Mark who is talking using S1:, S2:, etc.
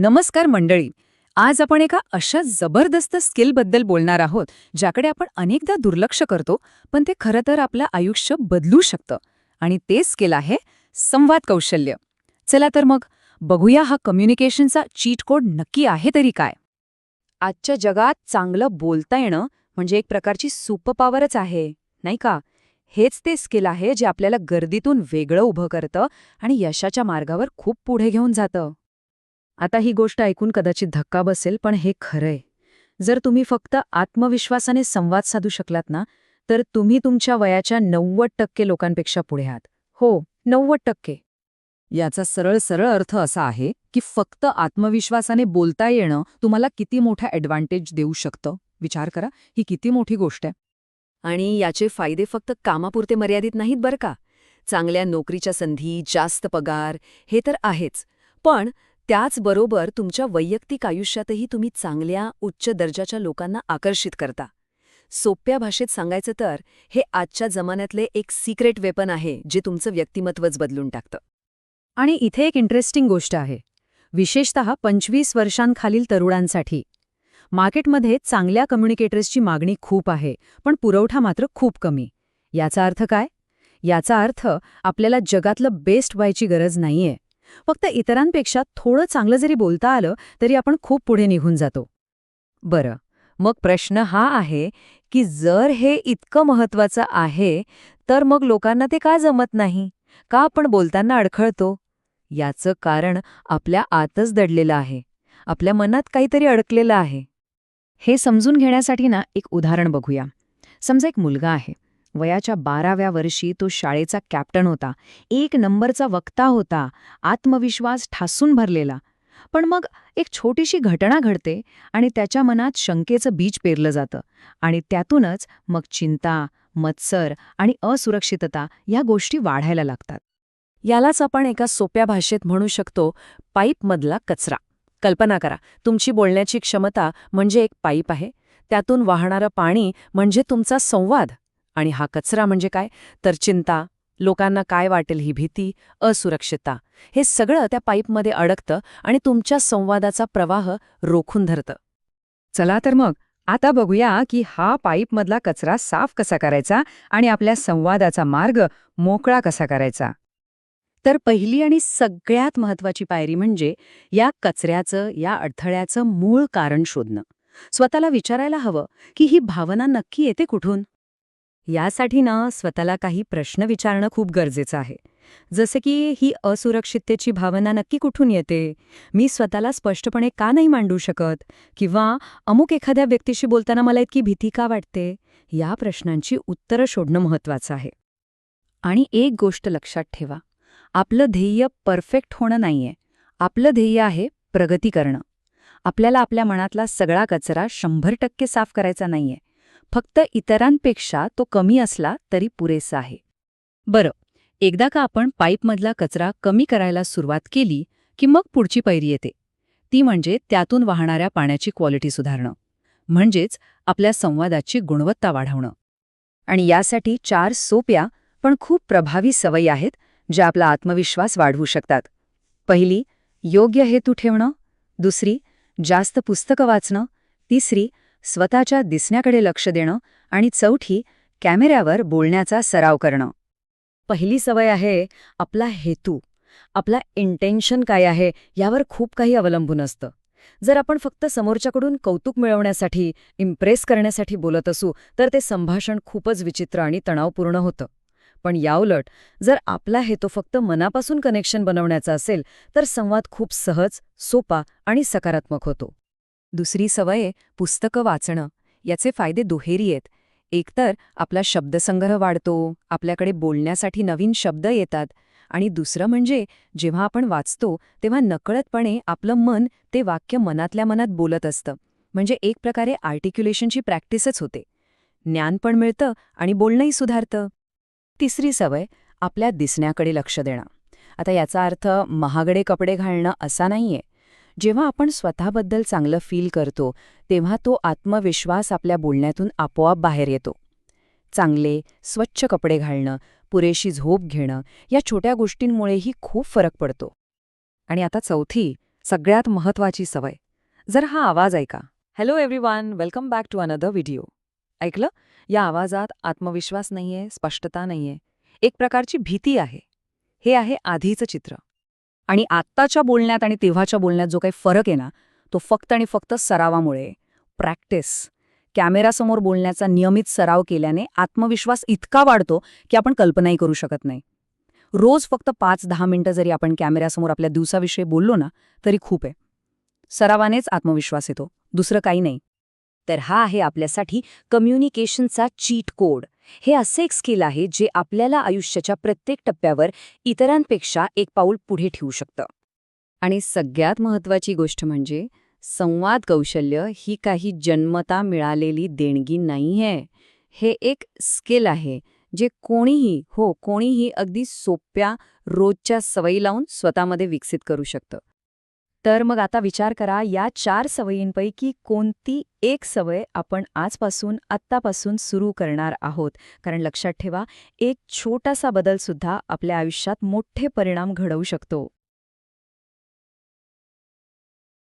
S1: नमस्कार मंडळी. आज आपण एका अशा जबरदस्त स्किलबद्दल बोलणार आहोत ज्याकडे आपण अनेकदा दुर्लक्ष करतो पण ते खरं तर आपलं आयुष्य बदलू शकतं. आणि ते स्किल आहे संवाद कौशल्य. चला तर मग बघूया हा कम्युनिकेशनचा चीट कोड नक्की आहे तरी काय. आजच्या जगात चांगलं बोलता येणं म्हणजे एक प्रकारची सुपपावरच आहे नाही का? हेच ते स्किल आहे जे आपल्याला गर्दीतून वेगळं उभं करतं आणि यशाच्या मार्गावर खूप पुढे घेऊन जातं. आता ही गोष्ट ऐकून कदाचित धक्का बसेल पण हे खरंय. जर तुम्ही फक्त आत्मविश्वासाने संवाद साधू शकलात ना तर तुम्ही तुमच्या वयाच्या नव्वद टक्के लोकांपेक्षा पुढे आहात. हो नव्वद टक्के. याचा सरळ सरळ अर्थ असा आहे की फक्त आत्मविश्वासाने बोलता येणं तुम्हाला किती मोठा ॲडव्हान्टेज देऊ शकतं? विचार करा ही किती मोठी गोष्ट आहे. आणि याचे फायदे फक्त कामापुरते मर्यादित नाहीत बरं का? चांगल्या नोकरीच्या संधी जास्त पगार हे तर आहेच. पण त्याचबरोबर तुमच्या वैयक्तिक आयुष्यातही तुम्ही चांगल्या उच्च दर्जाच्या लोकांना आकर्षित करता. सोप्या भाषेत सांगायचं तर हे आजच्या जमान्यातले एक सिक्रेट वेपन आहे जे तुमचं व्यक्तिमत्वच बदलून टाकतं. आणि इथे एक इंटरेस्टिंग गोष्ट आहे. विशेषत पंचवीस वर्षांखालील तरुणांसाठी. मार्केटमध्ये चांगल्या कम्युनिकेटर्सची मागणी खूप आहे पण पुरवठा मात्र खूप कमी. याचा अर्थ काय? याचा अर्थ आपल्याला जगातलं बेस्ट व्हायची गरज नाहीये. फक्त इतरांपेक्षा थोडं चांगलं जरी बोलता आलं तरी आपण खूप पुढे निघून जातो. बरं मग प्रश्न हा आहे की जर हे इतकं महत्वाचं आहे तर मग लोकांना ते का जमत नाही? का आपण बोलताना अडखळतो? याचं कारण आपल्या आतच दडलेलं आहे. आपल्या मनात काहीतरी अडकलेलं आहे. हे समजून घेण्यासाठी ना एक उदाहरण बघूया. समजा एक मुलगा आहे. वयाच्या बाराव्या वर्षी तो शाळेचा कॅप्टन होता. एक नंबरचा वक्ता होता. आत्मविश्वास ठासून भरलेला. पण मग एक छोटीशी घटना घडते आणि त्याच्या मनात शंकेचं बीज पेरलं जातं. आणि त्यातूनच मग चिंता मत्सर आणि असुरक्षितता या गोष्टी वाढायला लागतात. यालाच आपण एका सोप्या भाषेत म्हणू शकतो पाईपमधला कचरा. कल्पना करा तुमची बोलण्याची क्षमता म्हणजे एक पाईप आहे. त्यातून वाहणारं पाणी म्हणजे तुमचा संवाद. आणि हा कचरा म्हणजे काय? तर चिंता लोकांना काय वाटेल ही भीती असुरक्षितता. हे सगळं त्या पाईपमध्ये अडकतं आणि तुमच्या संवादाचा प्रवाह रोखून धरतं. चला तर मग आता बघूया की हा पाईपमधला कचरा साफ कसा करायचा आणि आपल्या संवादाचा मार्ग मोकळा कसा करायचा. तर पहिली आणि सगळ्यात महत्वाची पायरी म्हणजे या कचऱ्याचं या अडथळ्याचं मूळ कारण शोधणं. स्वतःला विचारायला हवं की ही भावना नक्की येते कुठून? यासाठी ना स्वतःला काही प्रश्न विचारणं खूप गरजेचं आहे. जसे की ही असुरक्षिततेची भावना नक्की कुठून येते? मी स्वतःला स्पष्टपणे का नाही मांडू शकत? किंवा अमुक एखाद्या व्यक्तीशी बोलताना मला इतकी भीती का वाटते? या प्रश्नांची उत्तरं शोधणं महत्वाचं आहे. आणि एक गोष्ट लक्षात ठेवा. आपलं ध्येय परफेक्ट होणं नाहीये. आपलं ध्येय आहे प्रगती करणं. आपल्याला आपल्या मनातला सगळा कचरा शंभर टक्के साफ करायचा नाहीये. फक्त इतरांपेक्षा तो कमी असला तरी पुरेसा आहे. बरं एकदा का आपण पाईपमधला कचरा कमी करायला सुरुवात केली की मग पुढची पैरी येते. ती म्हणजे त्यातून वाहणाऱ्या पाण्याची क्वालिटी सुधारणं. म्हणजेच आपल्या संवादाची गुणवत्ता वाढवणं. आणि यासाठी चार सोप्या पण खूप प्रभावी सवयी आहेत ज्या आपला आत्मविश्वास वाढवू शकतात. पहिली योग्य हेतू ठेवणं. दुसरी जास्त पुस्तकं वाचणं. तिसरी स्वतःच्या दिसण्याकडे लक्ष देणं आणि चौथी कॅमेऱ्यावर बोलण्याचा सराव करणं. पहिली सवय आहे आपला हेतू आपला इंटेन्शन काय आहे यावर खूप काही अवलंबून असतं. जर आपण फक्त समोरच्याकडून कौतुक मिळवण्यासाठी इम्प्रेस करण्यासाठी बोलत असू तर ते संभाषण खूपच विचित्र आणि तणावपूर्ण होतं. पण याउलट जर आपला हेतू फक्त मनापासून कनेक्शन बनवण्याचा असेल तर संवाद खूप सहज सोपा आणि सकारात्मक होतो. दुसरी सवय पुस्तकं वाचणं. याचे फायदे दुहेरी आहेत. एकतर आपला शब्दसंग्रह वाढतो आपल्याकडे बोलण्यासाठी नवीन शब्द येतात. आणि दुसरं म्हणजे जेव्हा आपण वाचतो तेव्हा नकळतपणे आपलं मन ते वाक्य मनातल्या मनात बोलत असतं. म्हणजे एक प्रकारे आर्टिक्युलेशनची प्रॅक्टिसच होते. ज्ञान पण मिळतं आणि बोलणंही सुधारतं. तिसरी सवय आपल्या दिसण्याकडे लक्ष देणं. आता याचा अर्थ महागडे कपडे घालणं असा नाहीये. जेव्हा आपण स्वतःबद्दल चांगलं फील करतो तेव्हा तो आत्मविश्वास आपल्या बोलण्यातून आपोआप बाहेर येतो. चांगले स्वच्छ कपडे घालणं पुरेशी झोप घेणं या छोट्या गोष्टींमुळेही खूप फरक पडतो. आणि आता चौथी सगळ्यात महत्वाची सवय. जर हा आवाज ऐका. Hello everyone welcome back to another video ऐकलं? या आवाजात आत्मविश्वास नाहीये स्पष्टता नाहीये. एक प्रकारची भीती आहे. हे आहे आधीचं चित्र. आणि आत्ताच्या बोलण्यात आणि तेव्हाच्या बोलण्यात जो काही फरक आहे ना तो फक्त आणि फक्त सरावामुळे. प्रॅक्टिस कॅमेरासमोर बोलण्याचा नियमित सराव केल्याने आत्मविश्वास इतका वाढतो की आपण कल्पनाही करू शकत नाही. रोज फक्त पाच दहा मिनिटं जरी आपण कॅमेऱ्यासमोर आपल्या दिवसाविषयी बोललो ना तरी खूप आहे. सरावानेच आत्मविश्वास येतो. दुसरं काही नाही.
S2: तर हा आहे आपल्यासाठी कम्युनिकेशनचा चीट कोड हे असे एक स्किल आहे जे आपल्याला आयुष्याच्या प्रत्येक टप्प्यावर इतरांपेक्षा एक पाऊल पुढे ठेवू शकतं. आणि सगळ्यात महत्त्वाची गोष्ट म्हणजे संवाद कौशल्य ही काही जन्मता मिळालेली देणगी नाहीये. हे एक स्किल आहे जे कोणीही हो कोणीही अगदी सोप्या रोजच्या सवयी लावून स्वतःमध्ये विकसित करू शकतं. तर मग आता विचार करा या चार सवयींपैकी कोणती एक सवय आपण आजपासून आत्तापासून सुरू करणार आहोत? कारण लक्षात ठेवा एक छोटासा बदल सुद्धा आपल्या आयुष्यात मोठे परिणाम घडवू शकतो.